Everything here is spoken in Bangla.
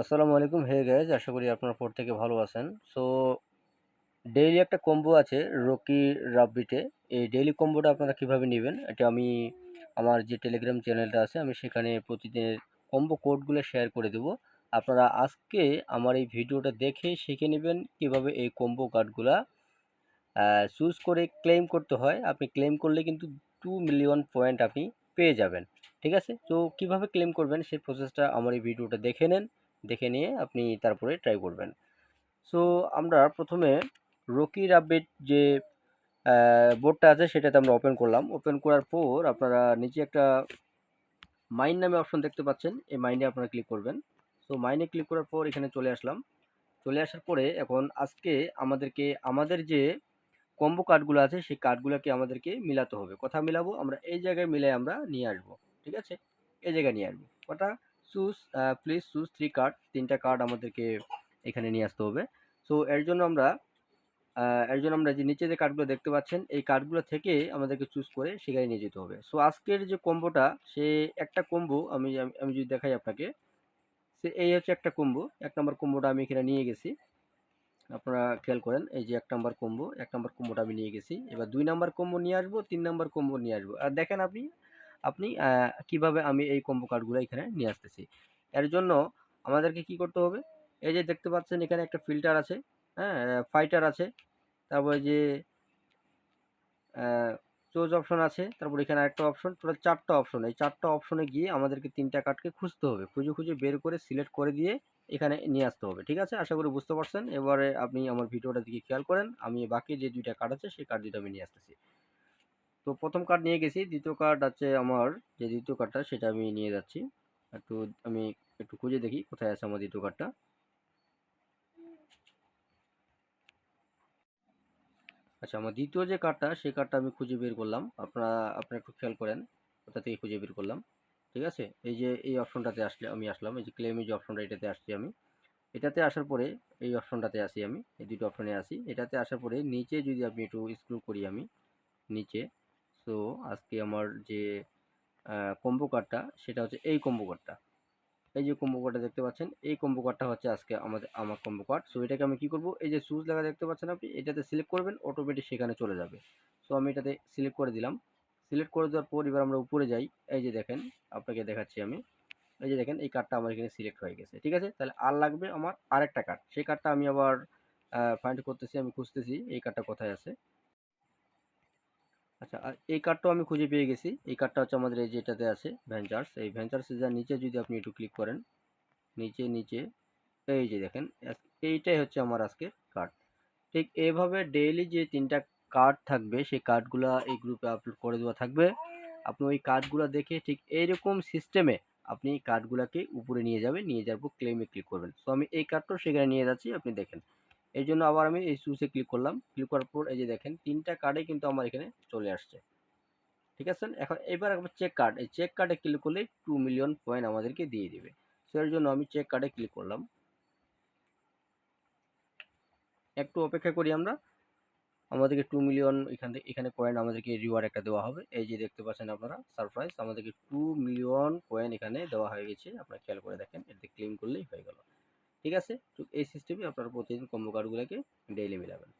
আসসালামু আলাইকুম। হে গাইজ আশা করি আপনারা প্রত্যেকে ভালো আছেন। সো ডেইলি একটা কম্বো আছে রকি রাব্বিটে এই ডেইলি কম্বোটা আপনারা কীভাবে নেবেন, এটা আমি আমার যে টেলিগ্রাম চ্যানেলটা আছে, আমি সেখানে প্রতিদিনের কম্বো কোডগুলো শেয়ার করে দেব। আপনারা আজকে আমার এই ভিডিওটা দেখে শিখে নেবেন কীভাবে এই কম্বো কার্ডগুলা চুজ করে ক্লেম করতে হয়। আপনি ক্লেম করলে কিন্তু টু মিলিয়ন পয়েন্ট আপনি পেয়ে যাবেন। ঠিক আছে? তো কীভাবে ক্লেম করবেন, সেই প্রসেসটা আমার এই ভিডিওটা দেখে নেন। দেখে নিয়ে আপনি তারপরে ট্রাই করবেন। সো আমরা প্রথমে রকি রাব্বিট যে বোর্ডটা আছে সেটাতে আমরা ওপেন করলাম। ওপেন করার পর আপনারা নিচে একটা মাইন নামে অপশন দেখতে পাচ্ছেন। এই মাইনে আপনারা ক্লিক করবেন। সো মাইনে ক্লিক করার পর এখানে চলে আসলাম। চলে আসার পরে এখন আজকে আমাদেরকে, আমাদের যে কম্বো কার্ডগুলো আছে সেই কার্ডগুলোকে আমাদেরকে মিলাতে হবে। কথা মিলাবো, আমরা এই জায়গায় মিলে আমরা নিয়ে আসব। ঠিক আছে? এই জায়গায় নিয়ে আসব। কটা? Choose please choose three card তিনটা কার্ড আমাদেরকে এখানে নিয়ে আসতে হবে। সো এর জন্য আমরা এর জন্য আমরা যে নিচে যে কার্ডগুলো দেখতে পাচ্ছেন, এই কার্ডগুলো থেকে আমাদেরকে চুজ করে সেখানে নিয়ে যেতে হবে। সো আজকের যে কম্বোটা সে একটা কম্বো আমি- আমি যদি দেখাই আপনাকে, সে এই হচ্ছে একটা কম্বো এক নম্বর কম্বোটা আমি এখানে নিয়ে গেছি। আপনারা খেয়াল করেন, এই যে এক নম্বর কম্বো এক নম্বর কম্বোটা আমি নিয়ে গেছি। এবার দুই নাম্বার কম্বো নিয়ে আসব, তিন নম্বর কম্বো নিয়ে আসব। আর দেখেন আপনি আপনি কীভাবে আমি এই কম্বো কার্ডগুলো এখানে নিয়ে আসতেছি। এর জন্য আমাদেরকে কি করতে হবে? এই যে দেখতে পাচ্ছেন এখানে একটা ফিল্টার আছে হ্যাঁ ফাইটার আছে, তারপরে যে চোজ অপশন আছে, তারপর এখানে একটা অপশন টোটাল চারটা অপশন। এই চারটা অপশনে গিয়ে আমাদেরকে তিনটা কার্ডকে খুঁজতে হবে। খুঁজে খুঁজে বের করে সিলেক্ট করে দিয়ে এখানে নিয়ে আসতে হবে, ঠিক আছে? আশা করি বুঝতে পারছেন। এবারে আপনি আমার ভিডিওটা দিকে খেয়াল করেন। আমি বাকি যে দুইটা কার্ড আছে, সেই কার্ড দুটো আমি নিয়ে আসতেছি। তো প্রথম কার্ড নিয়ে গেছি। দ্বিতীয় কার্ড আছে আমার যে দ্বিতীয় কার্ডটা সেটা আমি নিয়ে যাচ্ছি। একটু আমি একটু খুঁজে দেখি কোথায় আছে আমার দ্বিতীয় কার্ডটা আচ্ছা আমার দ্বিতীয় যে কার্ডটা সেই কার্ডটা আমি খুঁজে বের করলাম। আপনারা আপনারা একটু খেয়াল করেন, কোথা থেকে খুঁজে বের করলাম। ঠিক আছে? এই যে, এই অপশনটাতে আসলে, আমি আসলাম। এই যে ক্লেমে যে অপশনটা এটাতে আসছি আমি। এটাতে আসার পরে, এই অপশনটাতে আসি আমি। এই দুটো অপশনে আসি। এটাতে আসার পরে, নিচে যদি আপনি একটু স্ক্রল করি আমি, নিচে সো আজকে আমার যে কম্বো কার্ডটা, সেটা হচ্ছে এই কম্বো কার্ডটা। এই যে কম্বো কার্ডটা দেখতে পাচ্ছেন, এই কম্বো কার্ডটা হচ্ছে আজকে আমাদের, আমার কম্বো কার্ড। সো এটাকে আমি কি করব? এই যে সুজ লেখা দেখতে পাচ্ছেন আপনি, এটাতে সিলেক্ট করবেন অটোমেটিক সেখানে চলে যাবে। সো আমি এটাতে সিলেক্ট করে দিলাম। সিলেক্ট করে দেওয়ার পর এবার আমরা উপরে যাই। এই যে দেখেন, আপনাকে দেখাচ্ছি আমি। এই যে দেখেন, এই কার্ডটা আমার এখানে সিলেক্ট হয়ে গেছে, ঠিক আছে? তাহলে আর লাগবে আমার আরেকটা কার্ড। সেই কার্ডটা আমি আবার ফাইন্ড করতেছি, আমি খুঁজতেছি, এই কার্ডটা কোথায় আছে? আচ্ছা আর এই কার্ডটাও আমি খুঁজে পেয়ে গেছি। এই কার্ডটা হচ্ছে আমাদের এই যেটাতে আছে ভেঞ্চার্স এই ভেঞ্চার্সে যার নিচে যদি আপনি একটু ক্লিক করেন, নিচে নিচে, এই যে দেখেন এইটাই হচ্ছে আমার আজকের কার্ড ঠিক এইভাবে ডেইলি যে তিনটা কার্ড থাকবে, সেই কার্ডগুলো এই গ্রুপে আপলোড করে দেওয়া থাকবে। আপনি ওই কার্ডগুলো দেখে ঠিক এইরকম সিস্টেমে আপনি কার্ডগুলোকে উপরে নিয়ে যাবেন, নিয়ে যাওয়ার পর ক্লেমে ক্লিক করবেন। সো আমি এই কার্ডটাও সেখানে নিয়ে যাচ্ছি, আপনি দেখেন। এই জন্য আবার আমি এই চুজে ক্লিক করলাম। ক্লিক করার পর এই যে দেখেন, তিনটা কার্ডে কিন্তু আমার এখানে চলে আসছে। ঠিক আছে? এখন এবার একবার চেক কার্ড এই চেক কার্ডে ক্লিক করলে টু মিলিয়ন পয়েন্ট আমাদেরকে দিয়ে দিবে। সো এর জন্য আমি চেক কার্ডে ক্লিক করলাম। একটু অপেক্ষা করি আমরা। আমাদেরকে টু মিলিয়ন এখান থেকে, এখানে কয়েন আমাদেরকে রিওয়ার্ড একটা দেওয়া হবে। এই যে দেখতে পাচ্ছেন আপনারা সারপ্রাইজ আমাদেরকে টু মিলিয়ন কয়েন এখানে দেওয়া হয়ে গেছে। আপনারা খেয়াল করে দেখেন এতে ক্লেম করলেই হয়ে গেল। ঠিক আছে? এই সিস্টেমে আপনারা প্রতিদিন কম্বো কার্ডগুলোকে ডেইলি মিলাবেন।